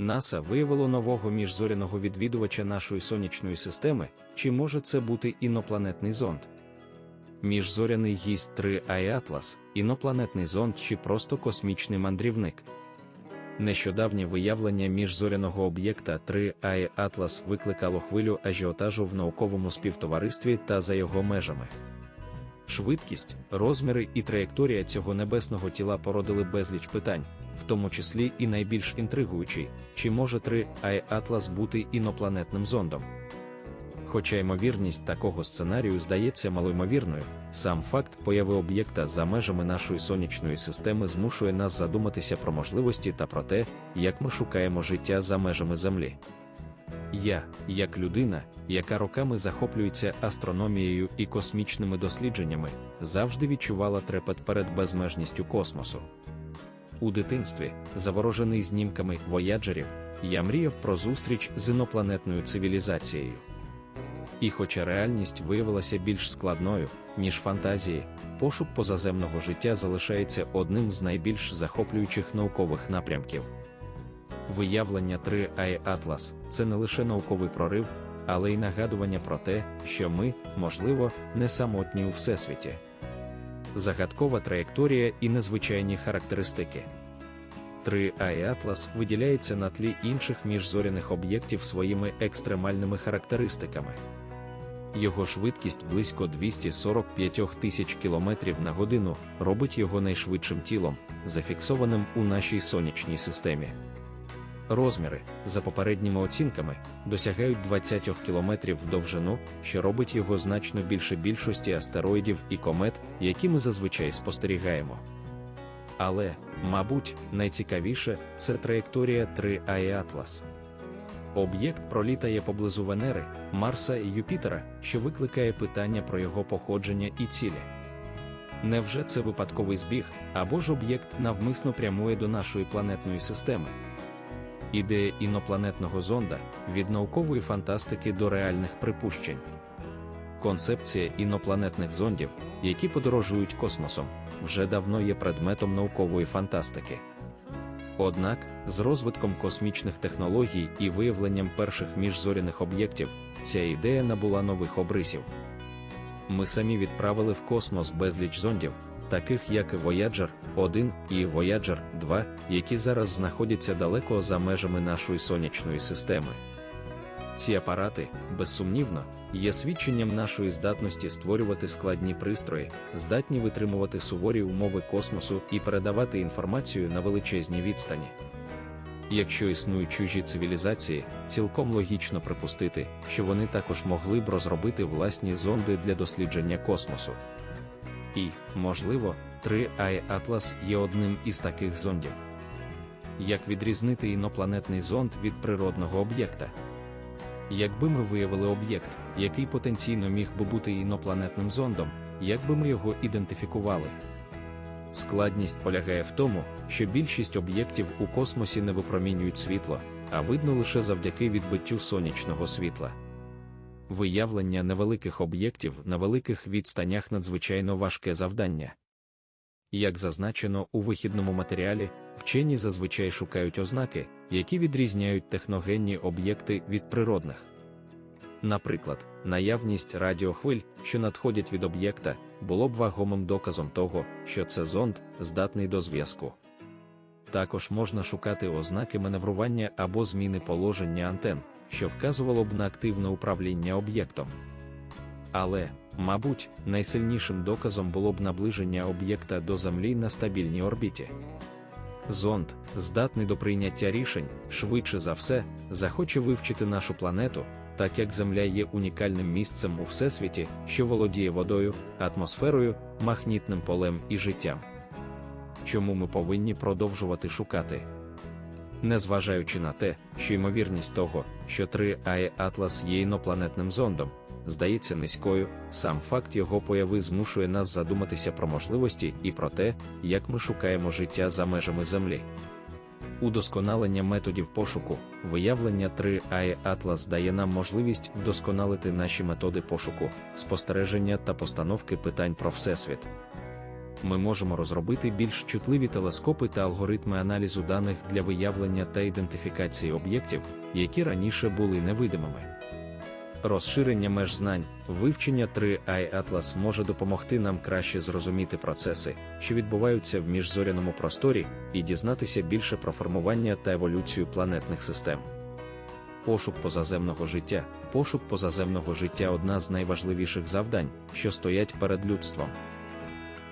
НАСА виявило нового міжзоряного відвідувача нашої сонячної системи, чи може це бути інопланетний зонд? Міжзоряний гість 3 Атлас, інопланетний зонд чи просто космічний мандрівник. Нещодавнє виявлення міжзоряного об'єкта 3 Атлас викликало хвилю ажіотажу в науковому співтоваристві та за його межами. Швидкість, розміри і траєкторія цього небесного тіла породили безліч питань, тому числі і найбільш інтригуючий, чи може 3 Атлас бути інопланетним зондом. Хоча ймовірність такого сценарію здається малоймовірною, сам факт появи об'єкта за межами нашої сонячної системи змушує нас задуматися про можливості та про те, як ми шукаємо життя за межами Землі. Я, як людина, яка роками захоплюється астрономією і космічними дослідженнями, завжди відчувала трепет перед безмежністю космосу. У дитинстві, заворожений знімками вояджерів, я мріяв про зустріч з інопланетною цивілізацією. І хоча реальність виявилася більш складною, ніж фантазії, пошук позаземного життя залишається одним з найбільш захоплюючих наукових напрямків. Виявлення 3 ай Атлас це не лише науковий прорив, але й нагадування про те, що ми, можливо, не самотні у всесвіті. Загадкова траєкторія і незвичайні характеристики. 3 ай Атлас виділяється на тлі інших міжзоряних об'єктів своїми екстремальними характеристиками. Його швидкість близько 245 тисяч км на годину робить його найшвидшим тілом, зафіксованим у нашій сонячній системі. Розміри, за попередніми оцінками, досягають 20 км в довжину, що робить його значно більше більшості астероїдів і комет, які ми зазвичай спостерігаємо. Але, мабуть, найцікавіше це траєкторія 3 ай Атлас. Об'єкт пролітає поблизу Венери, Марса і Юпітера, що викликає питання про його походження і цілі. Невже це випадковий збіг, або ж об'єкт навмисно прямує до нашої планетної системи? Ідея інопланетного зонда від наукової фантастики до реальних припущень. Концепція інопланетних зондів, які подорожують космосом, вже давно є предметом наукової фантастики. Однак, з розвитком космічних технологій і виявленням перших міжзоряних об'єктів, ця ідея набула нових обрисів. Ми самі відправили в космос безліч зондів, таких як Voyager 1 і Voyager 2, які зараз знаходяться далеко за межами нашої сонячної системи. Ці апарати, безсумнівно, є свідченням нашої здатності створювати складні пристрої, здатні витримувати суворі умови космосу і передавати інформацію на величезній відстані. Якщо існують чужі цивілізації, цілком логічно припустити, що вони також могли б розробити власні зонди для дослідження космосу. І, можливо, 3 ай Атлас є одним із таких зондів. Як відрізнити інопланетний зонд від природного об'єкта? Якби ми виявили об'єкт, який потенційно міг би бути інопланетним зондом, як би ми його ідентифікували? Складність полягає в тому, що більшість об'єктів у космосі не випромінюють світло, а видно лише завдяки відбиттю сонячного світла. Виявлення невеликих об'єктів на великих відстанях надзвичайно важке завдання. Як зазначено у вихідному матеріалі, вчені зазвичай шукають ознаки, які відрізняють техногенні об'єкти від природних. Наприклад, наявність радіохвиль, що надходять від об'єкта, було б вагомим доказом того, що це зонд здатний до зв'язку. Також можна шукати ознаки маневрування або зміни положення антен, що вказувало б на активне управління об'єктом. Але, мабуть, найсильнішим доказом було б наближення об'єкта до Землі на стабільній орбіті. Зонд, здатний до прийняття рішень, швидше за все, захоче вивчити нашу планету, так як Земля є унікальним місцем у всесвіті, що володіє водою, атмосферою, магнітним полем і життям. Чому ми повинні продовжувати шукати? Незважаючи на те, що ймовірність того, що 3 ай Атлас є інопланетним зондом, здається низькою, сам факт його появи змушує нас задуматися про можливості і про те, як ми шукаємо життя за межами Землі. Удосконалення методів пошуку, виявлення 3 ай Атлас дає нам можливість вдосконалити наші методи пошуку, спостереження та постановки питань про Всесвіт. Ми можемо розробити більш чутливі телескопи та алгоритми аналізу даних для виявлення та ідентифікації об'єктів, які раніше були невидимими. Розширення меж знань, вивчення 3i Atlas може допомогти нам краще зрозуміти процеси, що відбуваються в міжзоряному просторі, і дізнатися більше про формування та еволюцію планетних систем. Пошук позаземного життя. Пошук позаземного життя одна з найважливіших завдань, що стоять перед людством.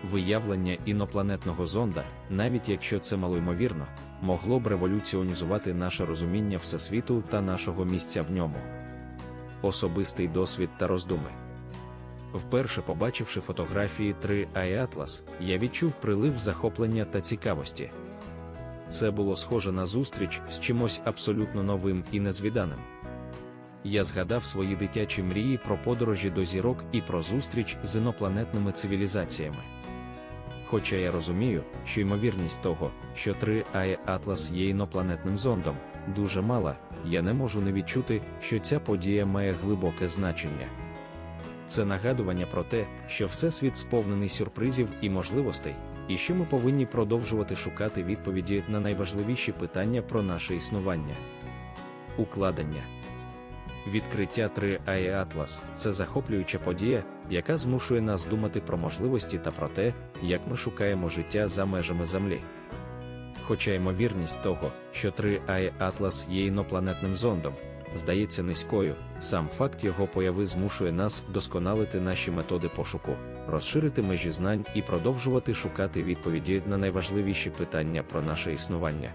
Виявлення інопланетного зонда, навіть якщо це малоймовірно, могло б революціонізувати наше розуміння Всесвіту та нашого місця в ньому. Особистий досвід та роздуми. Вперше побачивши фотографії 3i Atlas, я відчув прилив захоплення та цікавості. Це було схоже на зустріч з чимось абсолютно новим і незвіданим. Я згадав свої дитячі мрії про подорожі до зірок і про зустріч з інопланетними цивілізаціями. Хоча я розумію, що ймовірність того, що 3i Atlas є інопланетним зондом, дуже мала, я не можу не відчути, що ця подія має глибоке значення. Це нагадування про те, що Всесвіт сповнений сюрпризів і можливостей, і що ми повинні продовжувати шукати відповіді на найважливіші питання про наше існування. Укладення Відкриття 3i Atlas – це захоплююча подія, яка змушує нас думати про можливості та про те, як ми шукаємо життя за межами Землі. Хоча ймовірність того, що 3i Atlas є інопланетним зондом, здається низькою, сам факт його появи змушує нас вдосконалити наші методи пошуку, розширити межі знань і продовжувати шукати відповіді на найважливіші питання про наше існування.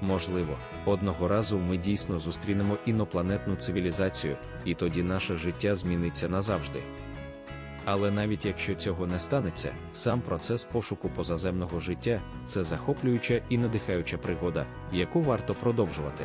Можливо, одного разу ми дійсно зустрінемо інопланетну цивілізацію, і тоді наше життя зміниться назавжди. Але навіть якщо цього не станеться, сам процес пошуку позаземного життя це захоплююча і надихаюча пригода, яку варто продовжувати.